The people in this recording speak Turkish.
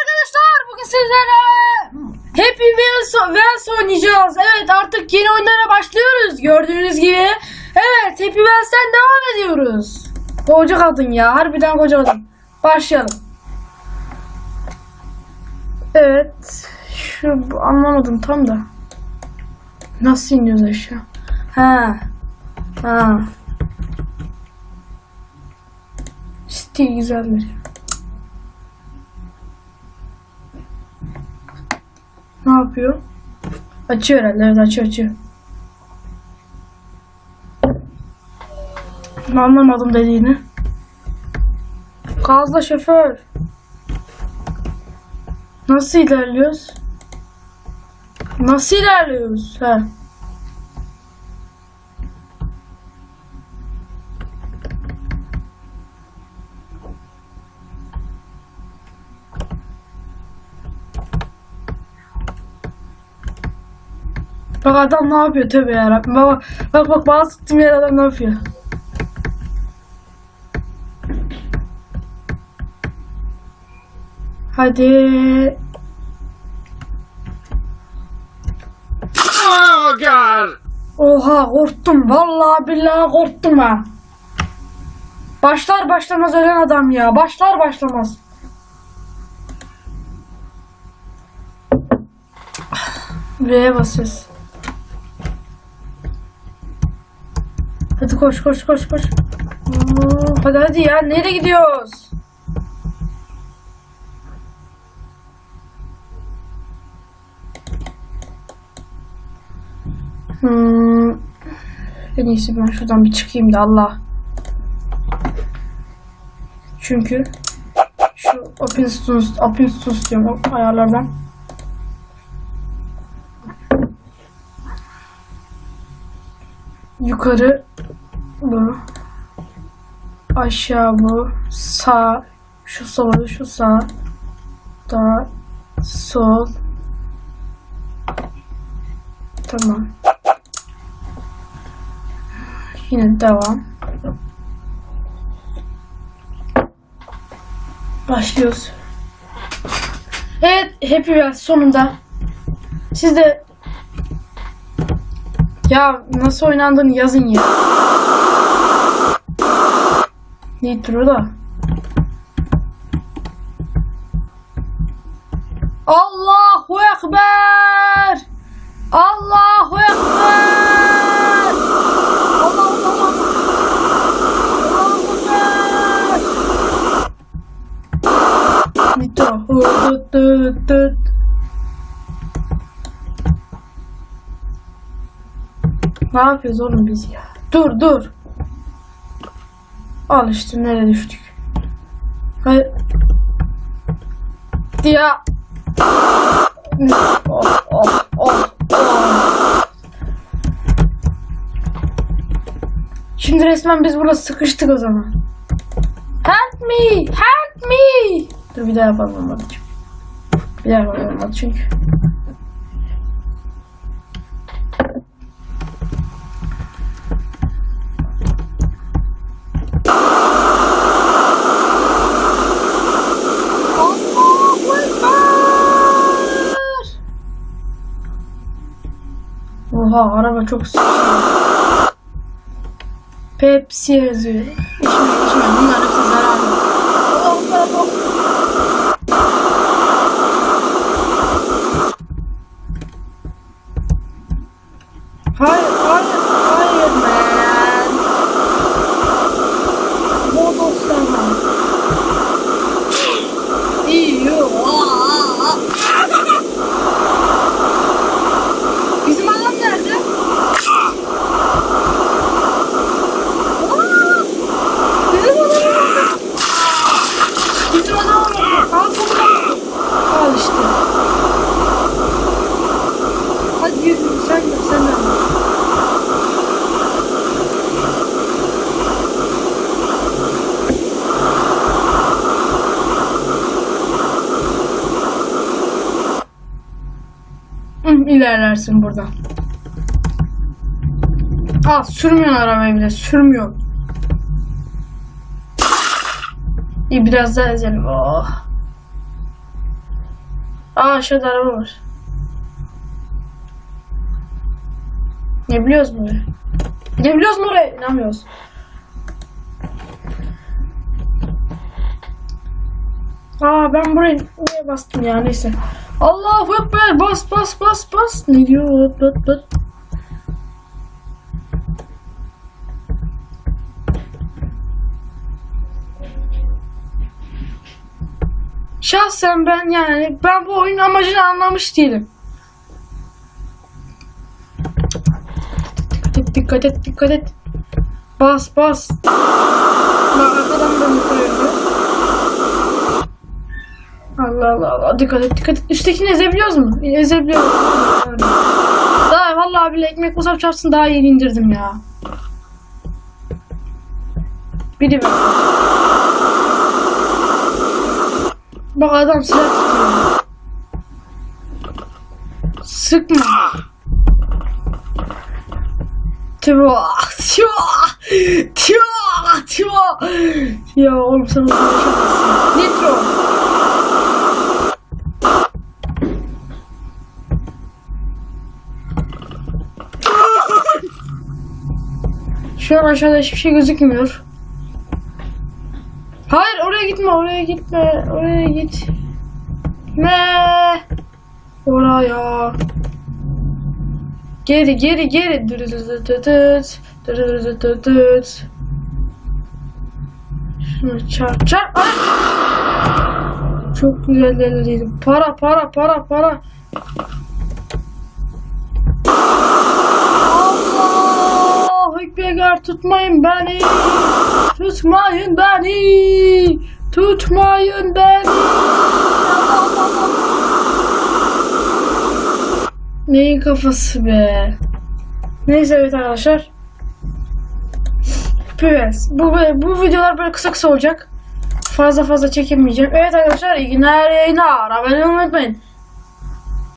arkadaşlar bugün sizlerle Happy Wheels, Wheels oynayacağız. Evet artık yeni oyunlara başlıyoruz gördüğünüz gibi. Evet Happy Wheels'ten devam ediyoruz. Koca kadın ya harbiden koca kadın. Başlayalım. Evet şu anlamadım tam da. Nasıl iniyoruz aşağı? Ha. Ha. Stil güzeldir. Ne yapıyor? Açıyor herhalde. Evet açıyor açıyor. Anlamadım dediğini. Gazla şoför. Nasıl ilerliyoruz? Nasıl ilerliyoruz? Ha. Bak adam ne yapıyor tövbe yarabbim. Bak bak bak bazı sıktım yer adam ne yapıyor. Hadi. Oh god! Oha korktum. Vallahi billahi korktum ha. Başlar başlamaz ölen adam ya. Başlar başlamaz. V'ye basıyoruz. Hadi koş koş koş koş. Hadi hadi ya nereye gidiyoruz? Hmm. En iyisi ben şuradan bir çıkayım da Allah. Çünkü şu open source, open source diyorum o ayarlardan. Yukarı bu. Aşağı bu. Sağ. Şu sola, şu sağ. Da sol. Tamam. Yine devam. Başlıyoruz. Evet, Happy Wheels sonunda. Siz de ya nasıl oynandığını yazın ya. Nitro da. Allahu Ekber! Allahu Ekber! Allah Allah Allah! Allahu Ekber! Nitro. Dıt dıt dıt. Ne yapıyoruz oğlum biz ya? Dur dur. Al işte nereye düştük. Hayır. Ya. Oh, oh, oh, oh. Şimdi resmen biz burada sıkıştık o zaman. Help me! Help me! Dur bir daha yapalım olmadı. Bir daha yapalım olmadı çünkü. Allahu Ekber! Oha araba çok. Pepsi yazıyor. İçme içme bunlar hepsi zararlı. Allah Allah Allah. Hayır hayır hayır man. Bodoslama. İyi. aa. Bizim adam nerede? Aa! Bizim adam nerede? Bizim adam nerede? Al bunu. Al işte. Hadi yürü sen de sen de. Hı, ilerlersin buradan. Al sürmüyorsun arabayı bile sürmüyor. İyi biraz daha ezelim. Oh. Aa aşağıda araba var. Ne biliyoruz mu? Ne biliyoruz mu oraya? İnanmıyoruz. Aa ben buraya, buraya bastım ya neyse. Allahu Ekber bas bas bas bas. Ne diyor? Bıt bıt. Şahsen ben yani ben bu oyunun amacını anlamış değilim. Dikkat et dikkat et dikkat et. Bas bas. Bak arkadan da yukarı Allah Allah dikkat et dikkat et. Üsttekini ezebiliyoruz mu? Ezebiliyoruz. Daha vallahi bile ekmek musaf çarpsın daha yeni indirdim ya. Biri ben. Bak adam silah tutuyor. Sıkma. Tüva, tüva, tüva, tüva. Ya oğlum sen onu konuşamazsın. Şu an aşağıda hiçbir şey gözükmüyor. Hayır oraya gitme oraya gitme oraya gitme. Oraya. Geri geri geri. Şunu çarp çarp ay! çok güzel yerleriydi para para para para Allah Ekber tutmayın beni tutmayın beni tutmayın beni Neyin kafası be? Neyse evet arkadaşlar. Evet. Bu, bu videolar böyle kısa kısa olacak. Fazla fazla çekemeyeceğim. Evet arkadaşlar iyi günler yayınlar. Abone olmayı unutmayın.